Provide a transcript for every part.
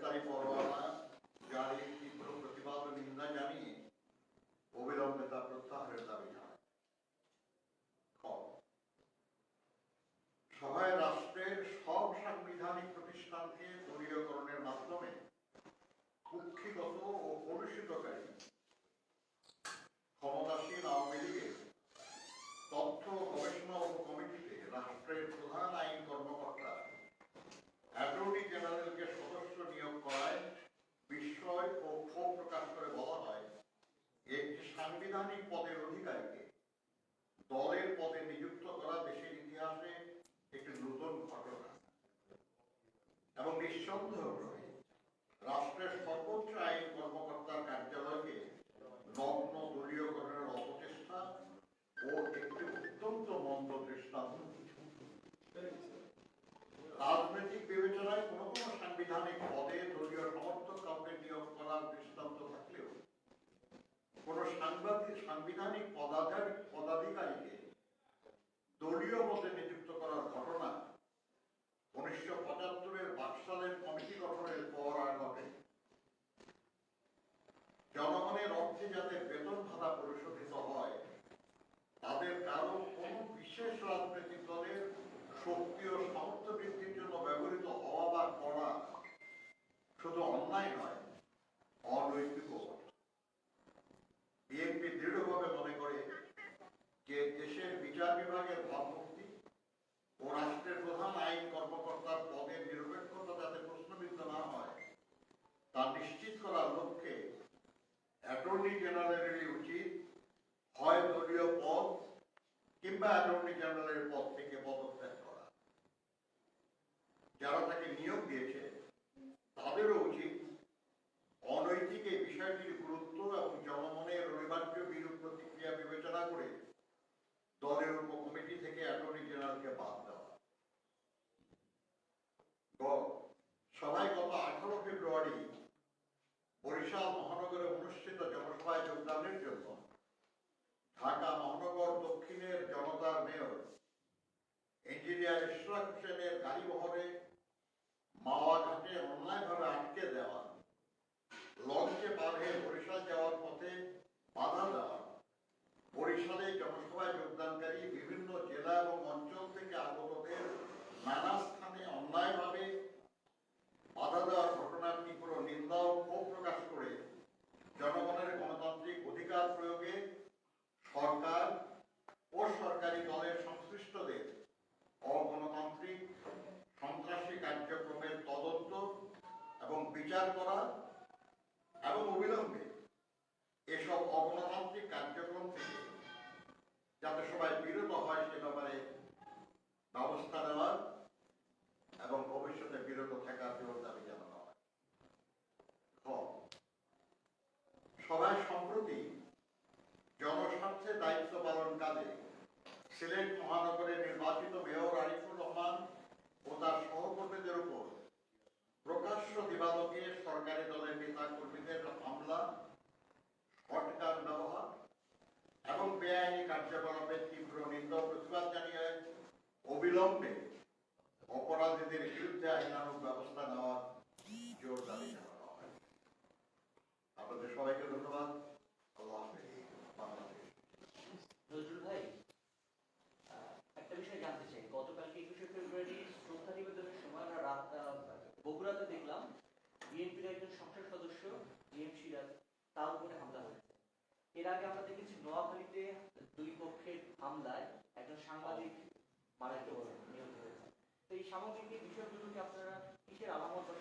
গ্রেপ্তারি পরোয়ানা question, 표도 없나이로하여 বিষয়টির গুরুত্ব এবং জনমনের অনিবার্য বিরূপ প্রতিক্রিয়া বিবেচনা করে দলের উপ কমিটি থেকে অ্যাটর্নি জেনারেলকে বাদ দেওয়া। সভায় গত আঠারো ফেব্রুয়ারি বরিশাল মহানগরে অনুষ্ঠিত জনসভায় যোগদানের জন্য ঢাকা মহানগর দক্ষিণের জনতার মেয়র ইঞ্জিনিয়ার ইশরাক হোসেনের গাড়ি বহরে মাওয়া ঘাটে অন্যায়ভাবে আটকে দেওয়া লঞ্চে পার হয়ে বরিশাল যাওয়ার পথে বাধা দেওয়া বরিশালে জনসভায় যোগদানকারী বিভিন্ন জেলা এবং অঞ্চল থেকে আগতদের নানা স্থানে অন্যায়ভাবে people, we all আমরা দেখেছি নোয়াখালীতে দুই পক্ষের হামলায় একজন সাংবাদিক মারা গেছে নিহত হয়েছে তো এই সামাজিক বিষয়গুলোকে আপনারা কিসের আলামত বা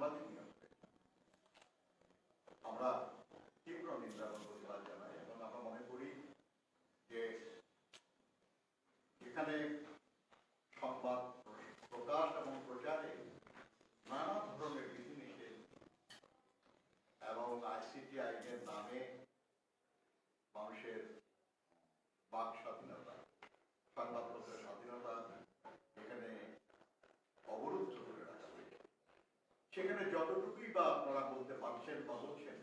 সাংবাদিক মানুষের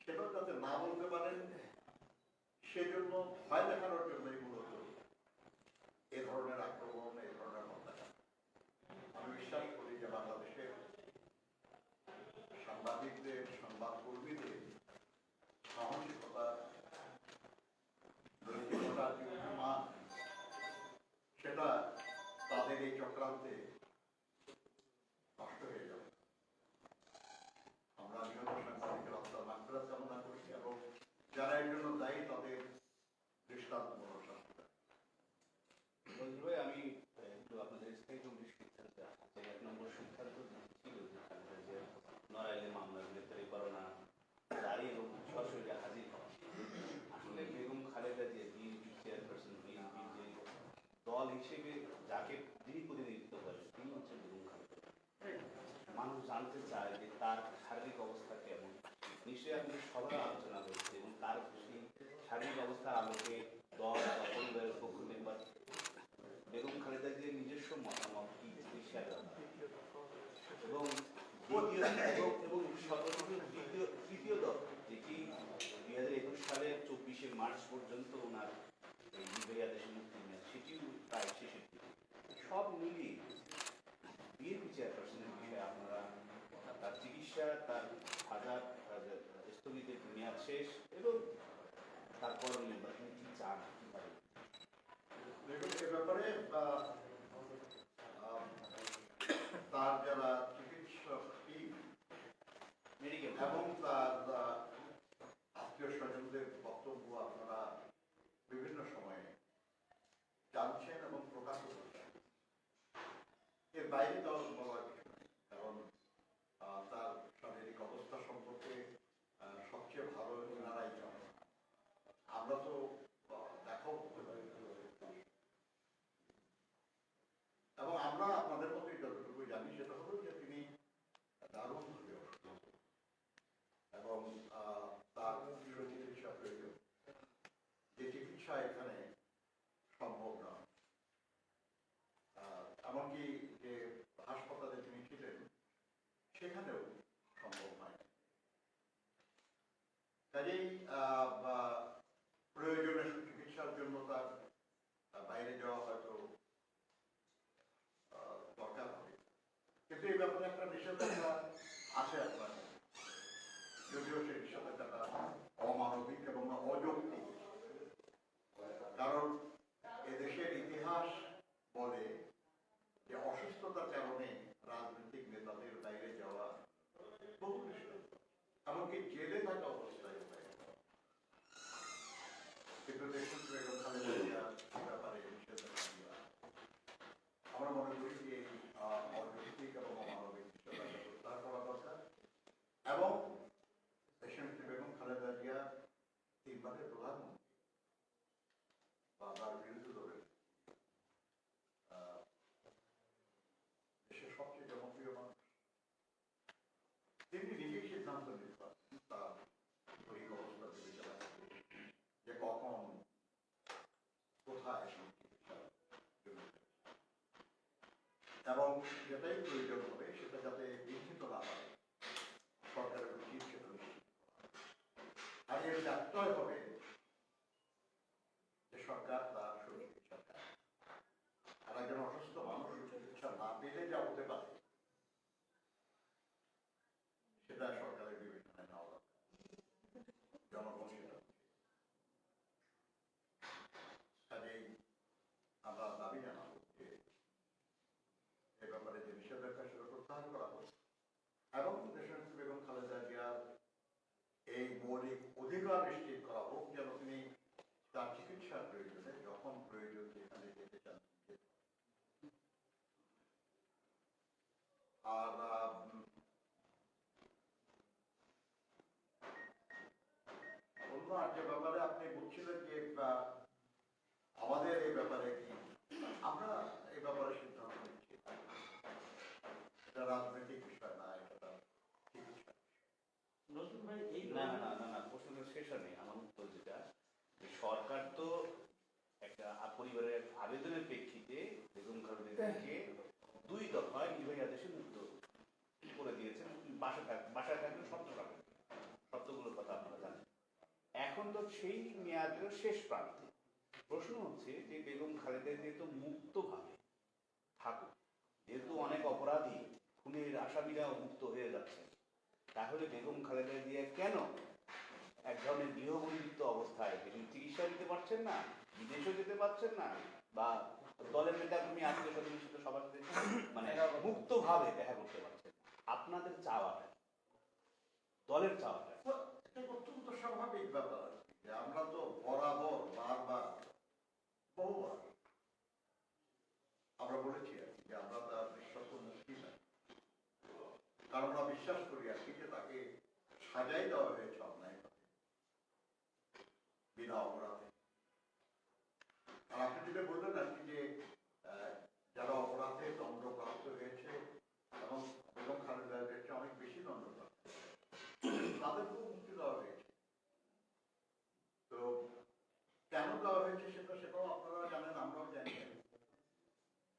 সেগুলো যাতে না বলতে পারেন সেজন্য ভয় দেখানোর জন্যই মূলত এ ধরনের আক্রমণের বৈঠকে হাজির হওয়া। আসলে Begum Khaleda Zia BNP chairperson BNP যে দল হিসেবে যাকে যিনি প্রতিনিধিত্ব করেন, তিনি হচ্ছে বেগম খালেদা মানুষ জানতে চায় যে তার শারীরিক অবস্থা কেমন। নিশ্চয়ই আপনি সবার আলোচনা হয়েছে এবং তার সেই শারীরিক অবস্থার আলোকে দল বা পরিবারের পক্ষ থেকে বেগম খালেদা যে নিজস্ব মতামত কি বিষয়ে এবং করণীয় আছে এবং যেটাই প্রয়োজন হবে সেটা যাতে বিঘ্নিত না হয় সরকারের উচিত সেটা নিশ্চিত করা। আর এর ব্যত্যয় হবে যে সরকার তার সুচিকিৎসা দেয়। আর একজন অসুস্থ মানুষ চিকিৎসা না পেলে যা হতে পারে সেটা সরকারের বিবেচনায় নেওয়া দরকার জনগণ সেটা বুঝে। কাজেই আমরা দাবি জানাব যে এ ব্যাপারে যে নিষেধাজ্ঞা সেটা প্রত্যাহার করা হোক এবং দেশনেত্রী বেগম খালেদা জিয়ার এই মৌলিক অধিকার নিশ্চিত করা হোক যেন তিনি তার চিকিৎসার প্রয়োজনে যখন প্রয়োজন যেখানে যেতে চান যেতে পারেন। আর অন্য আর যে ব্যাপারে আপনি বলছিলেন যে আমাদের এই ব্যাপারে কি? আমরা এই ব্যাপারে সিদ্ধান্ত নিচ্ছি। এটা রাজনৈতিক বিষয় না এটা তার চিকিৎসা নজরুল ভাই এই না না না না না প্রশ্নটা শেষ হয়নি। আমার উত্তর যেটা সরকার তো একটা পরিবারের আবেদনের প্রেক্ষিতে বেগম খালেদা দুই দফায় নির্বাহী আদেশে বাসা থাক বাসায় থাকলে শর্ত পাবেন। শর্তগুলোর কথা আপনারা জানেন। এখন তো সেই মেয়াদের শেষ প্রান্তে। প্রশ্ন হচ্ছে যে বেগম খালেদা জিয়া তো মুক্তভাবে থাকুক। যেহেতু অনেক অপরাধী খুনের আসামিরাও মুক্ত হয়ে যাচ্ছে। তাহলে বেগম খালেদা জিয়া কেন এক ধরনের গৃহবন্দিত্ব অবস্থায় তিনি চিকিৎসা দিতে পারছেন না বিদেশেও যেতে পারছেন না বা দলের নেতা তুমি আত্মীয় স্বজনের সাথে সবার সাথে মানে মুক্তভাবে দেখা করতে পারছেন আপনাদের চাওয়াটা? দলের চাওয়াটা। অত্যন্ত স্বাভাবিক ব্যাপার যে আমরা তো বরাবর বারবার, বহুবার আমরা বলেছি আর কি যে আমরা তার চাই কারণ আমরা বিশ্বাস করি আর কি যে তাকে সাজাই দেওয়া হয়েছে অন্যায় বিনা অপরাধে আর আপনি যেটা বললেন আর কি যে আহ, যারা অপরাধে দণ্ডপ্রাপ্ত হয়েছে এবং বেগম খালেদা হয়েছে অনেক বেশি দণ্ডপ্রাপ্ত তাদেরকেও মুক্তি দেওয়া হয়েছে তো কেন দেওয়া হয়েছে সেটা সেটাও আপনারা জানেন আমরাও জানি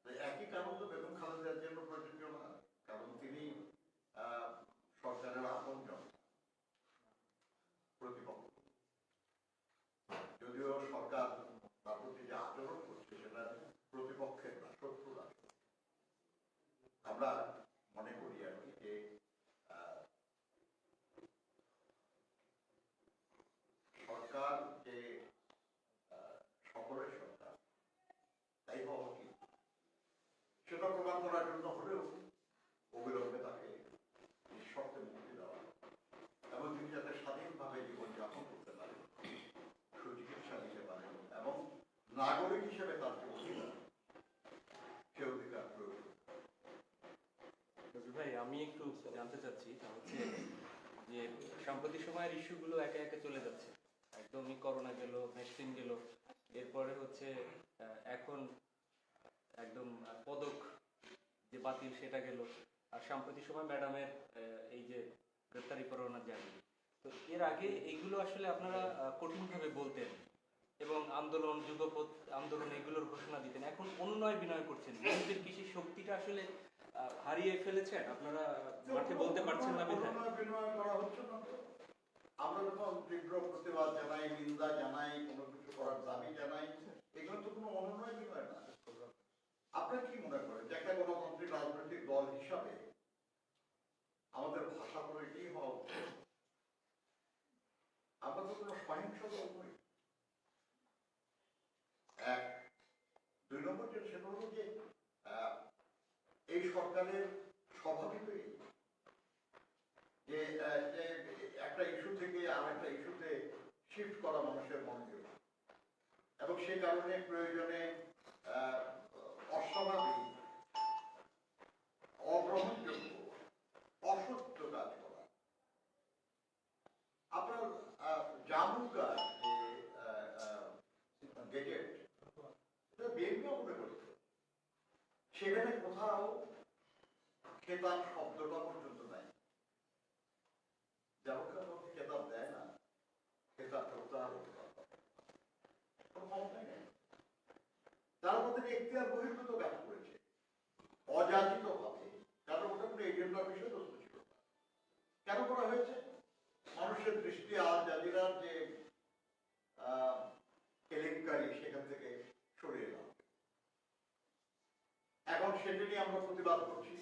তো একই কারণ তো বেগম খালেদার জন্য প্রযোজ্য না কারণ তিনি আহ, সরকারের আপনজন প্রতিপক্ষ যদিও সরকার তার প্রতি যে আচরণ করছে সেটা প্রতিপক্ষের না শত্রুর আচরণ আমরা মনে করি আর কি যে আহ, সরকার যে আহ, সকলের সরকার তাই হওয়া উচিত সেটা প্রমাণ করার জন্য হলেও অবিলম্বে তাকে নিঃশর্তে মুক্তি দেওয়া এবং তিনি যাতে স্বাধীনভাবে জীবনযাপন করতে পারেন সুচিকিৎসা নিতে পারেন এবং নাগরিক হিসেবে তার যে অধিকার, সে অধিকার ভাই, আমি একটু জানতে চাচ্ছি, তা হচ্ছে যে সাম্প্রতিক সময়ের ইস্যুগুলো একে একে চলে যাচ্ছে। একদমই করোনা গেল, ভ্যাকসিন গেল, এরপরে হচ্ছে এখন একদম পদক যে বাতিল সেটা গেল। আর সাম্প্রতিক সময় ম্যাডামের এই যে গ্রেপ্তারি পরোয়ানা জারি তো এর আগে এইগুলো আসলে আপনারা কঠিনভাবে বলতেন। এবং আন্দোলন যুগপথ আন্দোলন এগুলোর ঘোষণা দিতেন। এখন অনুনয় বিনয় করছেন। বিএনপির কৃষি শক্তিটা আসলে হারিয়ে ফেলেছেন আপনারা মাঠে বলতে পারছেন না বিধায়। করা আমরা যখন তীব্র প্রতিবাদ জানাই, নিন্দা জানাই, কোনো কিছু করার দাবি জানাই, এগুলো তো কোনো অনুনয় বিনয় না। আপনার কি মনে করেন যে একটা গণতান্ত্রিক রাজনৈতিক দল হিসাবে আমাদের ভাষা তো কি হওয়া উচিত। আমরা তো কোনো সহিংস দল নই এক। দুই নম্বর যে সেটা হলো যে এই সরকারের স্বভাবিকই যে একটা ইস্যু থেকে আর একটা ইস্যুতে শিফট করা মানুষের মনোযোগ। এবং সেই কারণে প্রয়োজনে আহ, অস্বাভাবিক অগ্রহণযোগ্য অসত্য কাজ করা আপনার আহ, জামুকা যে গেজেট এটা বিএনপি মনে করছে সেখানে কোথাও খেতাব শব্দটা পর্যন্ত নাই জামুকা কাউকে খেতাব দেয় না খেতাব প্রত্যাহার হতে পারে কোনো ক্ষমতাই নেই তারা তাদের এখতিয়ার বহির্ভূত কাজ করেছে অযাচিত ভাবে কারণ ওটা কোনো এজেন্ডার বিষয়বস্তু ছিল না। কেন করা হয়েছে মানুষের দৃষ্টি আল জাজিরার যে আহ, কেলেঙ্কারি সেখান থেকে সরিয়ে এলাম এখন আমরা প্রতিবাদ করছি।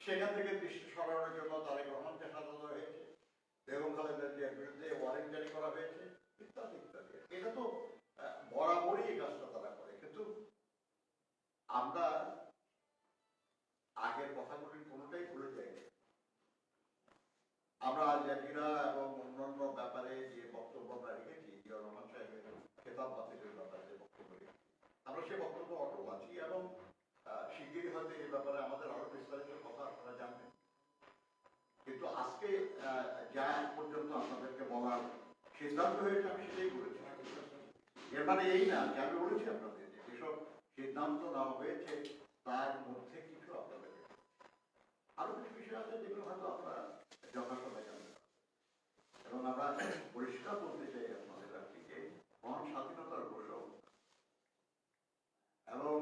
সেখান থেকে দৃষ্টি সরানোর জন্য তারেক রহমানকে সাজানো হয়েছে, বেগম খালেদা জিয়ার বিরুদ্ধে ওয়ারেন্ট জারি করা হয়েছে, ইত্যাদি ইত্যাদি। এটা তো বরাবরই এই কাজটা তারা করে। কিন্তু আমরা আগের কথাগুলির কোনোটাই ভুলে যাই আমরা আল জাজিরা এবং অন্যান্য ব্যাপারে যে বক্তব্য আমরা রেখেছি জিয়া রহমান সাহেবের খেতাব বাতিলের ব্যাপারে যে বক্তব্য রেখেছি, আমরা সে বক্তব্য অটল আছি এবং হয়তো এই ব্যাপারে আমাদের আরও বিস্তারিত কথা আপনারা জানবেন। কিন্তু আজকে যা পর্যন্ত আপনাদেরকে বলার সিদ্ধান্ত হয়েছে, আমি সেটাই বলেছি। এর মানে এই না যে আমি বলেছি আপনাদের যে যেসব সিদ্ধান্ত নেওয়া হয়েছে, তার মধ্যে কিছু আপনাদের আরও কিছু বিষয় আছে যেগুলো হয়তো আপনারা যথাসময়ে জানবেন। এবং আমরা পরিষ্কার বলতে চাই আপনাদের কাছে যে মহান স্বাধীনতার ঘোষক এবং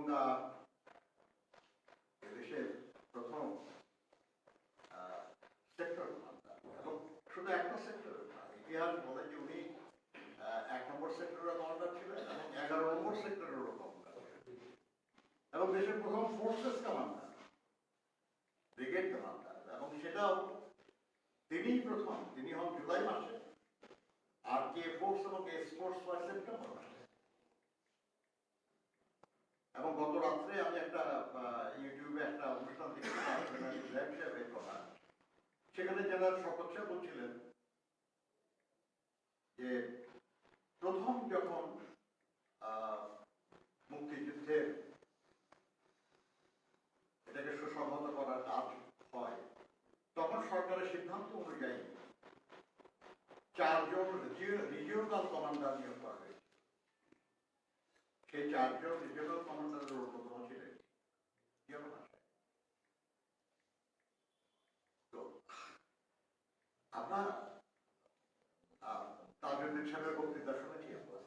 দেশের প্রথম সেক্টর এবং শুধু একটা সেক্টর ইতিহাস বলে যে উনি এক নম্বর সেক্টরের কমান্ডার ছিলেন এবং এগারো নম্বর সেক্টরেরও কমান্ডার এবং দেশের প্রথম ফোর্সেস কমান্ডার ব্রিগেড কমান্ডার এবং সেটাও তিনিই প্রথম, তিনি হন জুলাই মাসে। আর কে ফোর্স এবং এস ফোর্স হয় সেপ্টেম্বর মাসে এবং গত রাত্রে আমি একটা আহ, ইউটিউবে একটা অনুষ্ঠান দেখেছিলাম ল্যাব সাহেবের কথা জেনারেল সাহেব বলছিলেন যে প্রথম যখন মুক্তিযুদ্ধের এটাকে সুসংহত করার কাজ হয়, তখন সরকারের সিদ্ধান্ত অনুযায়ী চারজন রিজিওনাল কমান্ডার নিয়োগ করা হয়েছে। সেই চারজন রিজিওনাল কমান্ডারের অন্যতম ছিলেন জিয়া রহমান সাহেব। তো আমরা আহ, তাজউদ্দিন সাহেবের বক্তৃতা শুনেছি আমরা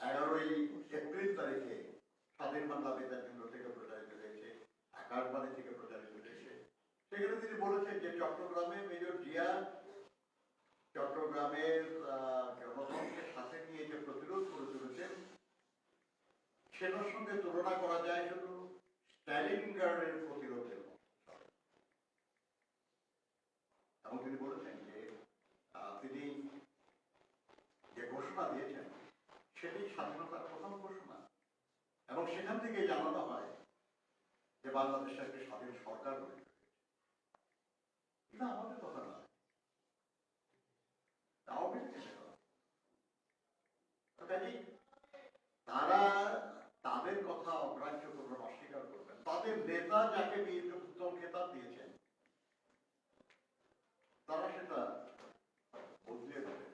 এগারোই এপ্রিল তারিখে স্বাধীন বাংলা বেতার কেন্দ্র থেকে প্রচারিত হয়েছে আকাশবাণী থেকে প্রচারিত হয়েছে সেখানে তিনি বলেছেন যে চট্টগ্রামে মেজর জিয়া চট্টগ্রামের আহ, জনগণকে সাথে নিয়ে যে প্রতিরোধ করে তুলেছেন সেটার সঙ্গে তুলনা করা যায় শুধু স্ট্যালিনগ্রাডের প্রতিরোধের মতো। এবং তিনি বলেছেন যে আহ, তিনি যে ঘোষণা দিয়েছেন সেটি স্বাধীনতার প্রথম ঘোষণা এবং সেখান থেকে জানানো হয় যে বাংলাদেশে একটি স্বাধীন সরকার গঠন এটা আমাদের কথা না লীগের কথা। তারা তাদের কথা অগ্রাহ্য করবেন অস্বীকার করবেন তাদের নেতা যাকে বীর উত্তম খেতাব দিয়েছেন তারা সেটা বদলিয়ে দেবেন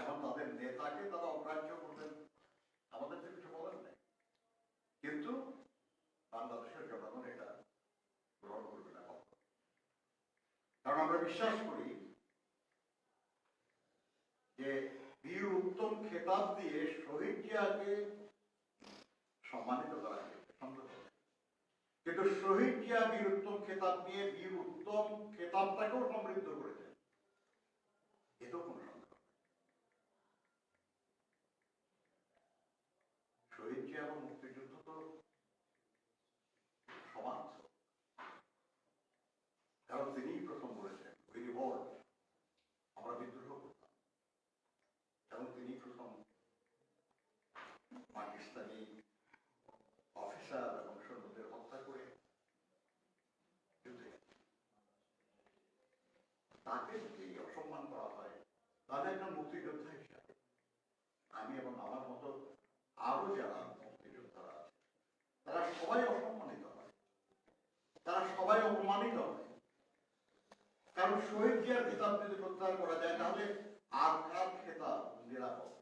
এখন তাদের নেতাকে তারা অগ্রাহ্য করবেন আমাদের তো কিছু বলার নেই কিন্তু বাংলাদেশের জনগণ এটা গ্রহণ করবে না কখনো। কারণ আমরা বিশ্বাস করি যে বীর উত্তম খেতাব দিয়ে শহীদ জিয়াকে সম্মানিত করা কিন্তু শহীদ জিয়া বীর উত্তম খেতাব নিয়ে বীর উত্তম খেতাবটাকেও সমৃদ্ধ করেছেন এতেও কোনো সন্দেহ নেই। শহীদ জিয়া এবং মুক্তিযুদ্ধ তো সমান ছিল। কারণ তিনিই প্রথম বলেছেন উই রিভল্ট আমরা বিদ্রোহ করতাম এবং তিনি প্রথম পাকিস্তানি অফিসার এবং সৈন্যদের হত্যা করে যুদ্ধে গেছেন। তাকে যদি অসম্মান করা হয়, তাহলে একজন মুক্তিযোদ্ধা হিসাবে। আমি এবং আমার মতো আরও যারা মুক্তিযোদ্ধারা আছে, তারা সবাই অসম্মানিত হয়। তারা সবাই অপমানিত হয়। কারণ শহীদ জিয়ার খেতাব যদি প্রত্যাহার করা যায়, তাহলে আর কার খেতাব নিরাপদ?